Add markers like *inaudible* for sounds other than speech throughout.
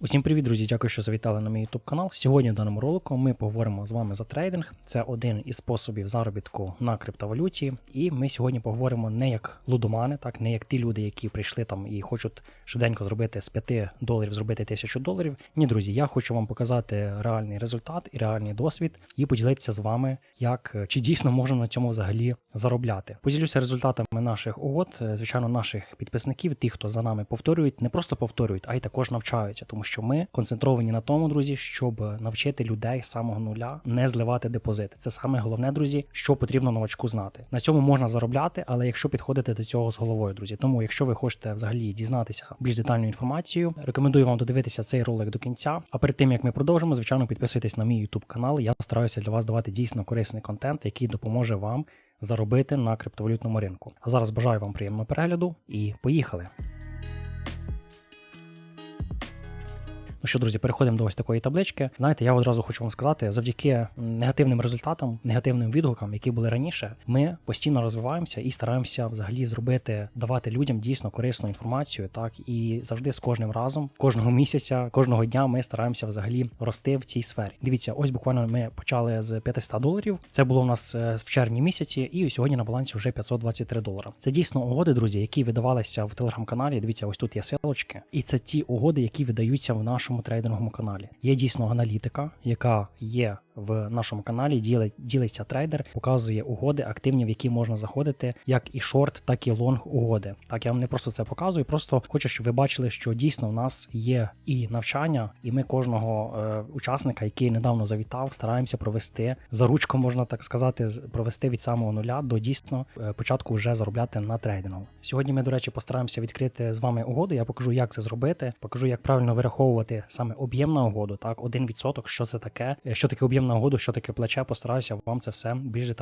Усім привіт, друзі! Дякую, що завітали на мій YouTube канал. Сьогодні в даному ролику ми поговоримо з вами за трейдинг. Це один із способів заробітку на криптовалюті. І ми сьогодні поговоримо не як лудомани, так не як ті люди, які прийшли там і хочуть швиденько зробити з 5 доларів, зробити 1000 доларів. Ні, друзі, я хочу вам показати реальний результат і реальний досвід, і поділитися з вами, як чи дійсно можна на цьому взагалі заробляти. Поділюся результатами наших угод, звичайно, наших підписників, тих, хто за нами повторюють, не просто повторюють, а й також навчаються, тому що ми концентровані на тому, друзі, щоб навчити людей з самого нуля не зливати депозити. Це саме головне, друзі, що потрібно новачку знати. На цьому можна заробляти, але якщо підходити до цього з головою, друзі. Тому, якщо ви хочете взагалі дізнатися більш детальну інформацію, рекомендую вам додивитися цей ролик до кінця. А перед тим як ми продовжимо, звичайно, підписуйтесь на мій YouTube канал. Я стараюся для вас давати дійсно корисний контент, який допоможе вам заробити на криптовалютному ринку. А зараз бажаю вам приємного перегляду і поїхали. Ну що, друзі, переходимо до ось такої таблички. Знаєте, я одразу хочу вам сказати, завдяки негативним результатам, негативним відгукам, які були раніше, ми постійно розвиваємося і стараємося взагалі зробити, давати людям дійсно корисну інформацію. Так і завжди з кожним разом, кожного місяця, кожного дня ми стараємося взагалі рости в цій сфері. Дивіться, ось буквально ми почали з 500 доларів. Це було у нас е, в червні місяці, і сьогодні на балансі вже 523 долара. Це дійсно угоди, друзі, які видавалися в телеграм-каналі. Дивіться, ось тут є силочки, і це ті угоди, які видаються в нашому трейдинговому каналі. Є дійсно аналітика, яка є в нашому каналі. Ділить, ділиться трейдер, показує угоди активні, в які можна заходити, як і шорт, так і лонг угоди. Так я вам не просто це показую, просто хочу, щоб ви бачили, що дійсно в нас є і навчання, і ми кожного е, учасника, який недавно завітав, стараємося провести за ручку, можна так сказати, провести від самого нуля до дійсно е, початку вже заробляти на трейдингу. Сьогодні ми, до речі, постараємося відкрити з вами угоду. Я покажу, як це зробити, покажу, як правильно вираховувати саме об'єм на угоду. Так, 1%, що це таке, е, що таке об'єм на угоду, що таке плече. Постараюся вам це все більш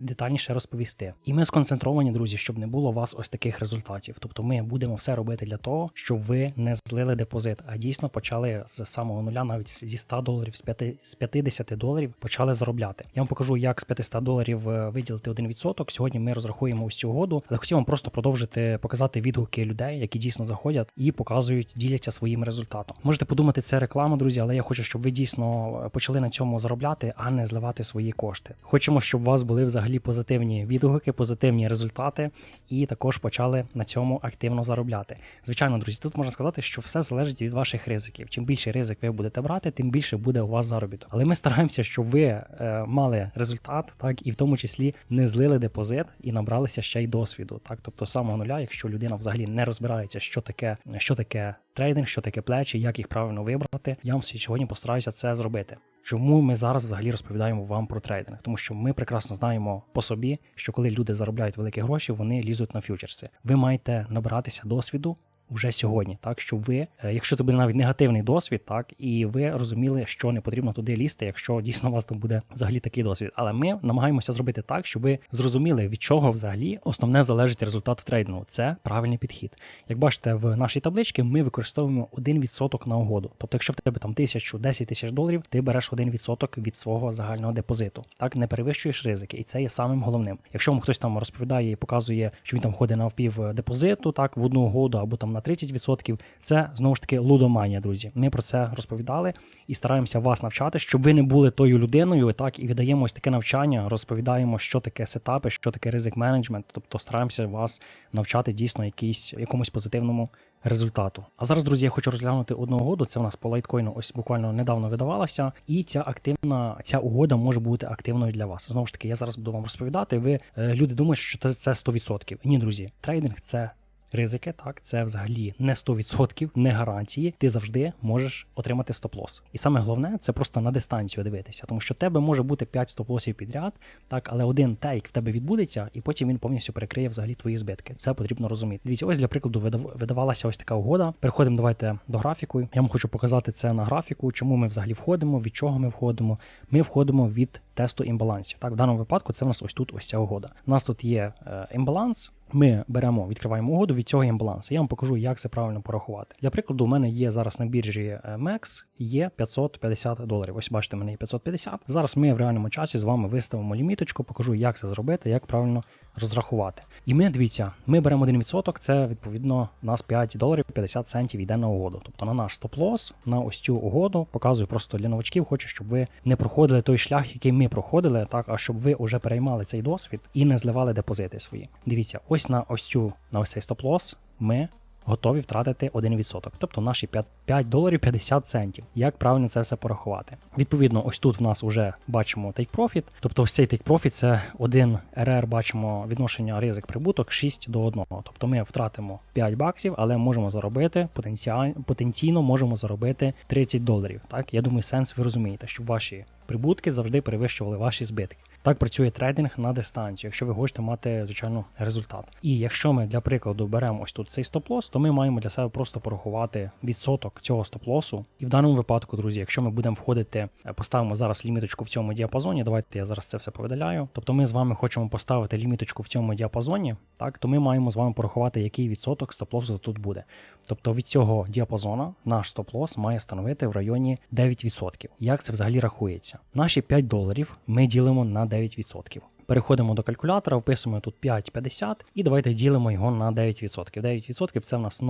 детальніше, розповісти. І ми сконцентровані, друзі, щоб не було у вас ось таких результатів. Тобто ми будемо все робити для того, щоб ви не злили депозит, а дійсно почали з самого нуля, навіть зі 100 доларів, з 5 50 доларів почали заробляти. Я вам покажу, як з 500 доларів е, виділити 1%. Сьогодні ми розрахуємо ось цю угоду, але хотів вам просто продовжити показати відгуки людей, які дійсно заходять і показують, діляться своїм результатом. Можете подумати, це реклама, друзі, але я хочу, щоб ви дійсно е, почали на цьому заробляти, а не зливати свої кошти. Хочемо, щоб у вас були взагалі позитивні відгуки, позитивні результати, і також почали на цьому активно заробляти. Звичайно, друзі, тут можна сказати, що все залежить від ваших ризиків. Чим більше ризик ви будете брати, тим більше буде у вас заробіток. Але ми стараємося, щоб ви е, мали результат, так і в тому числі не злили депозит і набралися ще й досвіду. Так, тобто самого нуля, якщо людина взагалі не розбирається, що таке, що таке трейдинг, що таке плечі, як їх правильно вибрати, я вам сьогодні постараюся це зробити. Чому ми зараз взагалі розповідаємо вам про трейдинг? Тому що ми прекрасно знаємо по собі, що коли люди заробляють великі гроші, вони лізуть на фьючерси. Ви маєте набиратися досвіду. Уже сьогодні, так щоб ви, е, якщо це буде навіть негативний досвід, так і ви розуміли, що не потрібно туди лізти, якщо дійсно у вас там буде взагалі такий досвід. Але ми намагаємося зробити так, щоб ви зрозуміли, від чого взагалі основне залежить результат в трейдингу. Це правильний підхід. Як бачите, в нашій табличці ми використовуємо 1% на угоду. Тобто, якщо в тебе там тисячу, 10 тисяч доларів, ти береш 1% від свого загального депозиту. Так не перевищуєш ризики, і це є самим головним. Якщо вам хтось там розповідає і показує, що він там ходить на впів депозиту, так в одну угоду або там на 30%, це знову ж таки лудоманія, друзі. Ми про це розповідали і стараємося вас навчати, щоб ви не були тою людиною. Так і віддаємо ось таке навчання, розповідаємо, що таке сетапи, що таке ризик менеджмент. Тобто стараємося вас навчати дійсно якийсь якомусь позитивному результату. А зараз, друзі, я хочу розглянути одну угоду. Це у нас по лайткоїну ось буквально недавно видавалася, і ця активна ця угода може бути активною для вас. Знову ж таки, я зараз буду вам розповідати. Ви е, люди думають, що це 100%. Ні, друзі, трейдинг це. Ризики, так, це взагалі не 100%, не гарантії. Ти завжди можеш отримати стоп-лос. І саме головне це просто на дистанцію дивитися, тому що в тебе може бути 5 стоп-лосів підряд, так, але один тейк в тебе відбудеться, і потім він повністю перекриє взагалі твої збитки. Це потрібно розуміти. Дивіться, ось для прикладу видав- видавалася ось така угода. Переходимо давайте до графіку. Я вам хочу показати це на графіку, чому ми взагалі входимо, від чого ми входимо. Ми входимо від тесту імбалансів. Так, в даному випадку це в нас ось тут ось ця угода. У нас тут є е, імбаланс. Ми беремо, відкриваємо угоду, від цього є баланс. Я вам покажу, як це правильно порахувати. Для прикладу, у мене є зараз на біржі е, MEX є 550 доларів. Ось бачите, в мене є 550. Зараз ми в реальному часі з вами виставимо ліміточку, покажу, як це зробити, як правильно розрахувати. І ми дивіться, ми беремо 1%, це відповідно у нас 5 доларів 50 центів йде на угоду. Тобто на наш стоп-лос, на ось цю угоду, показую просто для новачків, хочу, щоб ви не проходили той шлях, який ми проходили, так а щоб ви вже переймали цей досвід і не зливали депозити свої. Дивіться, ось на ось цю на ось цей стоп-лос ми готові втратити 1%, тобто наші 5, 5 доларів 50 центів. Як правильно це все порахувати? Відповідно, ось тут в нас вже бачимо take profit, тобто ось цей take profit це 1 РР, бачимо відношення ризик прибуток 6 до 1. Тобто ми втратимо 5 баксів, але можемо заробити потенціально, потенційно можемо заробити 30 доларів. Так, я думаю, сенс ви розумієте, щоб ваші прибутки завжди перевищували ваші збитки. Так працює трейдинг на дистанцію, якщо ви хочете мати звичайно результат. І якщо ми для прикладу беремо ось тут цей стоп-лос, то ми маємо для себе просто порахувати відсоток цього стоп-лосу. І в даному випадку, друзі, якщо ми будемо входити, е, поставимо зараз ліміточку в цьому діапазоні. Давайте я зараз це все повидаляю. Тобто ми з вами хочемо поставити ліміточку в цьому діапазоні, так то ми маємо з вами порахувати, який відсоток стоп-лосу тут буде. Тобто від цього діапазона наш стоп-лос має становити в районі 9%. Як це взагалі рахується? Наші 5 доларів ми ділимо на 9%. Переходимо до калькулятора, вписуємо тут 5,50 і давайте ділимо його на 9%. 9% це в нас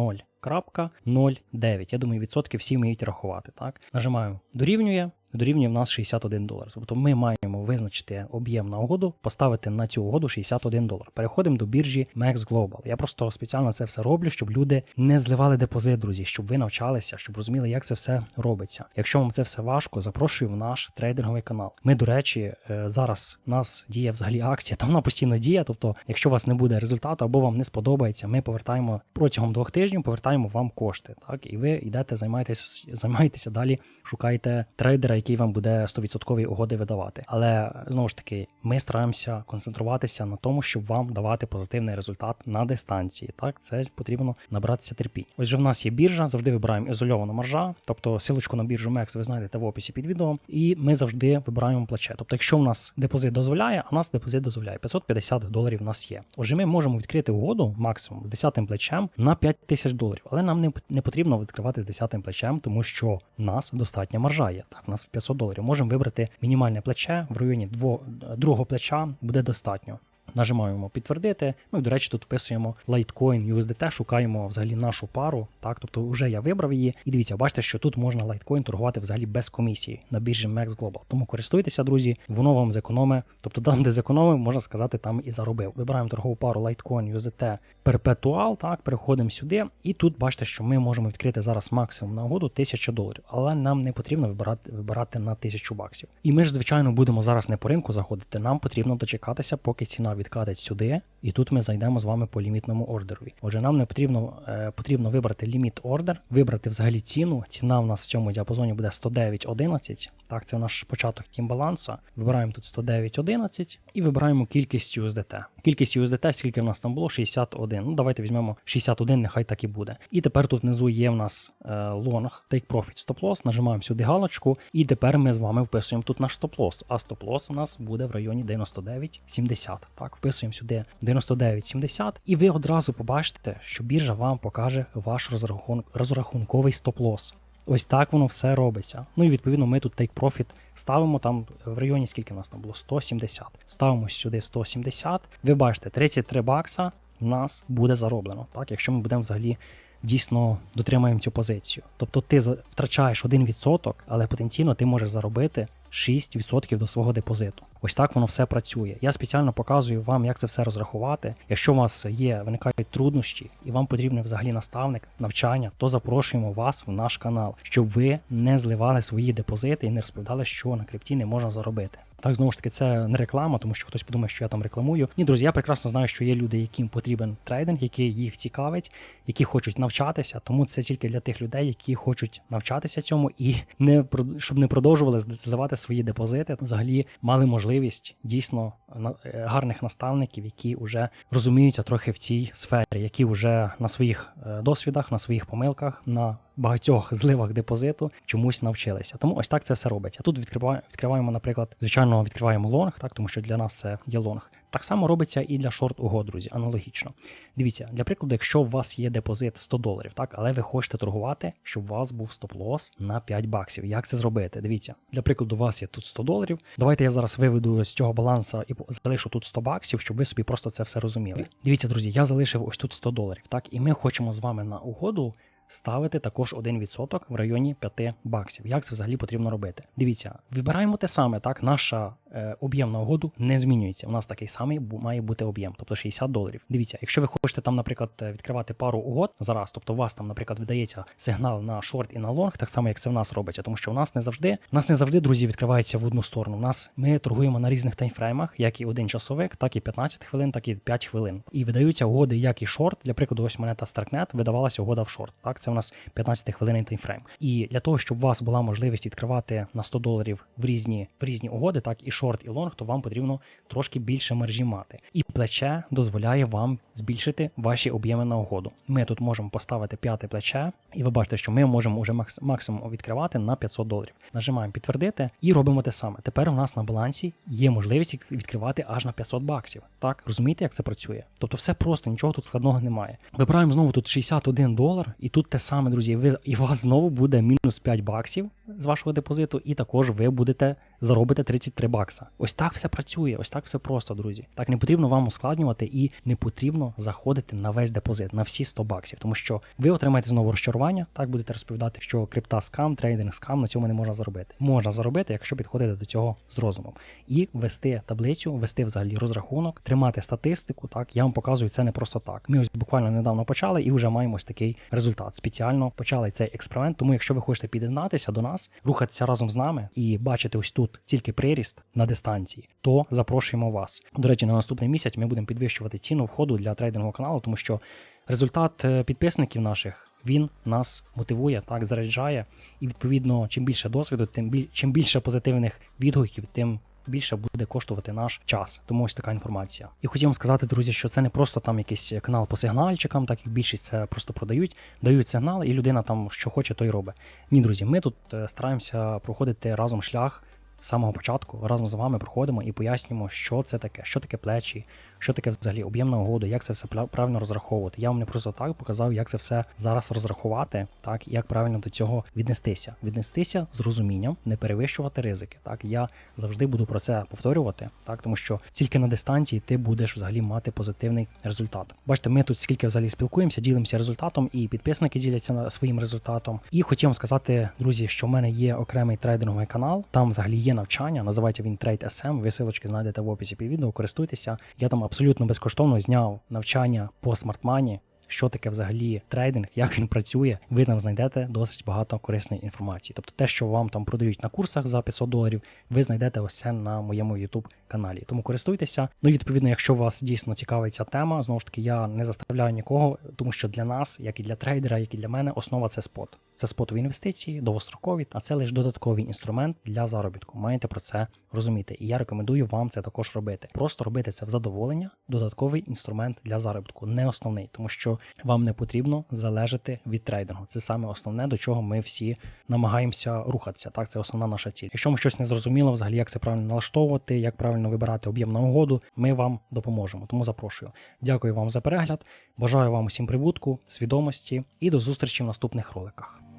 0,09. Я думаю, відсотки всі вміють рахувати. Так? Нажимаємо дорівнює. Дорівнює в нас 61 долар. Тобто ми маємо визначити об'єм на угоду, поставити на цю угоду 61 долар. Переходимо до біржі Max Global. Я просто спеціально це все роблю, щоб люди не зливали депозит, друзі, щоб ви навчалися, щоб розуміли, як це все робиться. Якщо вам це все важко, запрошую в наш трейдинговий канал. Ми, до речі, е, зараз у нас діє взагалі акція, *laughs* там вона постійно діє. Тобто, якщо у вас не буде результату або вам не сподобається, ми повертаємо протягом двох тижнів, повертаємо вам кошти. Так, і ви йдете, займаєтеся, займаєтеся далі, шукаєте трейдера який вам буде 100% угоди видавати. Але знову ж таки, ми стараємося концентруватися на тому, щоб вам давати позитивний результат на дистанції. Так, це потрібно набратися терпінь. Ось в нас є біржа, завжди вибираємо ізольовану маржа, тобто силочку на біржу MEX ви знайдете в описі під відео, і ми завжди вибираємо плече. Тобто, якщо в нас депозит дозволяє, а в нас депозит дозволяє 550 доларів. У нас є. Отже, ми можемо відкрити угоду максимум з 10 плечем на 5 тисяч доларів, але нам не, потрібно відкривати з 10 плечем, тому що в нас достатньо маржа є. Так, в нас 500 доларів. Можемо вибрати мінімальне плече в районі другого плеча буде достатньо. Нажимаємо підтвердити. Ну і до речі, тут вписуємо Litecoin USDT, шукаємо взагалі нашу пару. Так, тобто вже я вибрав її. І дивіться, бачите, що тут можна Litecoin торгувати взагалі без комісії на біржі Max Global. Тому користуйтеся, друзі, воно вам зекономить. Тобто там, де зекономив, можна сказати, там і заробив. Вибираємо торгову пару Litecoin USDT Perpetual, так, переходимо сюди. І тут бачите, що ми можемо відкрити зараз максимум на угоду 1000 доларів, але нам не потрібно вибирати вибирати на 1000 баксів. І ми ж, звичайно, будемо зараз не по ринку заходити. Нам потрібно дочекатися, поки ціна відкатить сюди, і тут ми зайдемо з вами по лімітному ордерові. Отже, нам не потрібно е, потрібно вибрати ліміт ордер, вибрати взагалі ціну. Ціна в нас в цьому діапазоні буде 109.11. Так, це наш початок тімбаланса. Вибираємо тут 109.11 і вибираємо кількість USDT. Кількість USDT, скільки в нас там було? 61. Ну, давайте візьмемо 61, нехай так і буде. І тепер тут внизу є в нас е, лонг, take profit, stop loss. Нажимаємо сюди галочку, і тепер ми з вами вписуємо тут наш стоп лос. А стоп лос у нас буде в районі 99.70. Так, вписуємо сюди 99.70, і ви одразу побачите, що біржа вам покаже ваш розрахун... розрахунковий стоп лос. Ось так воно все робиться. Ну і відповідно ми тут take profit ставимо там в районі, скільки в нас там було 170. Ставимо сюди 170. Ви бачите, 33 бакса в нас буде зароблено, так, якщо ми будемо взагалі дійсно дотримаємо цю позицію. Тобто ти втрачаєш 1%, але потенційно ти можеш заробити 6% до свого депозиту. Ось так воно все працює. Я спеціально показую вам, як це все розрахувати. Якщо у вас є, виникають труднощі і вам потрібен взагалі наставник, навчання, то запрошуємо вас в наш канал, щоб ви не зливали свої депозити і не розповідали, що на крипті не можна заробити. Так, знову ж таки, це не реклама, тому що хтось подумає, що я там рекламую. Ні, друзі, я прекрасно знаю, що є люди, яким потрібен трейдинг, які їх цікавить, які хочуть навчатися. Тому це тільки для тих людей, які хочуть навчатися цьому і не щоб не продовжували зливати свої депозити. Взагалі мали можливість дійсно е, гарних наставників, які вже розуміються трохи в цій сфері, які вже на своїх е, досвідах, на своїх помилках, на багатьох зливах депозиту чомусь навчилися. Тому ось так це все робиться. Тут відкриваємо, відкриваємо, наприклад, звичайно, відкриваємо лонг, так тому що для нас це є лонг. Так само робиться і для шорт угод, друзі, аналогічно. Дивіться, для прикладу, якщо у вас є депозит 100 доларів, так, але ви хочете торгувати, щоб у вас був стоп-лос на 5 баксів. Як це зробити? Дивіться, для прикладу, у вас є тут 100 доларів. Давайте я зараз виведу з цього балансу і залишу тут 100 баксів, щоб ви собі просто це все розуміли. Дивіться, друзі, я залишив ось тут 100 доларів, так, і ми хочемо з вами на угоду ставити також 1% в районі 5 баксів. Як це взагалі потрібно робити? Дивіться, вибираємо те саме, так, наша е, об'єм угоду не змінюється. У нас такий самий має бути об'єм, тобто 60 доларів. Дивіться, якщо ви хочете там, наприклад, е, відкривати пару угод зараз, тобто у вас там, наприклад, видається сигнал на шорт і на лонг, так само як це в нас робиться, тому що у нас не завжди, у нас не завжди, друзі, відкривається в одну сторону. У нас ми торгуємо на різних таймфреймах, як і один часовик, так і 15 хвилин, так і 5 хвилин. І видаються угоди, як і шорт. Для прикладу, ось монета Starknet видавалася угода в шорт. Так, це у нас 15 хвилин таймфрейм. І для того, щоб у вас була можливість відкривати на 100 доларів в різні в різні угоди, так і шорт, і лонг, то вам потрібно трошки більше маржі мати. І плече дозволяє вам збільшити ваші об'єми на угоду. Ми тут можемо поставити п'яте плече, і ви бачите, що ми можемо вже макс- максимум відкривати на 500 доларів. Нажимаємо підтвердити і робимо те саме. Тепер у нас на балансі є можливість відкривати аж на 500 баксів. Так розумієте, як це працює? Тобто, все просто, нічого тут складного немає. Вибираємо знову тут 61 долар, і тут те саме, друзі. Ви і у вас знову буде мінус 5 баксів з вашого депозиту, і також ви будете заробите 33 бакса. Ось так все працює, ось так все просто, друзі. Так не потрібно вам ускладнювати і не потрібно заходити на весь депозит, на всі 100 баксів, тому що ви отримаєте знову розчарування. Так будете розповідати, що крипта скам, трейдинг скам, на цьому не можна заробити. Можна заробити, якщо підходити до цього з розумом. І вести таблицю, вести взагалі розрахунок, тримати статистику. Так, я вам показую це не просто так. Ми ось буквально недавно почали і вже маємо ось такий результат. Спеціально почали цей експеримент. Тому, якщо ви хочете під'єднатися до нас, рухатися разом з нами і бачити ось тут тільки приріст на дистанції, то запрошуємо вас. До речі, на наступний місяць ми будемо підвищувати ціну входу для трейдингового каналу, тому що результат е, підписників наших. Він нас мотивує, так заряджає, і відповідно, чим більше досвіду, тим біль... чим більше позитивних відгуків, тим більше буде коштувати наш час. Тому ось така інформація. І хотів вам сказати, друзі, що це не просто там якийсь канал по сигнальчикам, так як більшість це просто продають, дають сигнал, і людина там що хоче, то й робить. Ні, друзі, ми тут е, стараємося проходити разом шлях. З самого початку разом з вами проходимо і пояснюємо, що це таке, що таке плечі, що таке взагалі об'ємна угода, як це все правильно розраховувати. Я вам не просто так показав, як це все зараз розрахувати, так як правильно до цього віднестися. Віднестися з розумінням, не перевищувати ризики. Так я завжди буду про це повторювати, так тому що тільки на дистанції ти будеш взагалі мати позитивний результат. Бачите, ми тут скільки взагалі спілкуємося, ділимося результатом, і підписники діляться своїм результатом. І хотів вам сказати, друзі, що в мене є окремий трейдинговий канал. Там взагалі є навчання, називається він Trade SM. Ви силочки знайдете в описі під відео, користуйтеся. Я там абсолютно безкоштовно зняв навчання по смартмані. Що таке взагалі трейдинг, як він працює, ви там знайдете досить багато корисної інформації. Тобто те, що вам там продають на курсах за 500 доларів, ви знайдете ось це на моєму YouTube каналі. Тому користуйтеся. Ну і відповідно, якщо вас дійсно цікавить ця тема, знову ж таки, я не заставляю нікого, тому що для нас, як і для трейдера, як і для мене, основа це спот. Це спотові інвестиції, довгострокові, а це лише додатковий інструмент для заробітку. Маєте про це розуміти. І я рекомендую вам це також робити. Просто робити це в задоволення, додатковий інструмент для заробітку, не основний, тому що вам не потрібно залежати від трейдингу. Це саме основне, до чого ми всі намагаємося рухатися. Так, це основна наша ціль. Якщо ми щось не зрозуміло, взагалі як це правильно налаштовувати, як правильно вибирати об'єм на угоду, ми вам допоможемо. Тому запрошую. Дякую вам за перегляд. Бажаю вам усім прибутку, свідомості і до зустрічі в наступних роликах.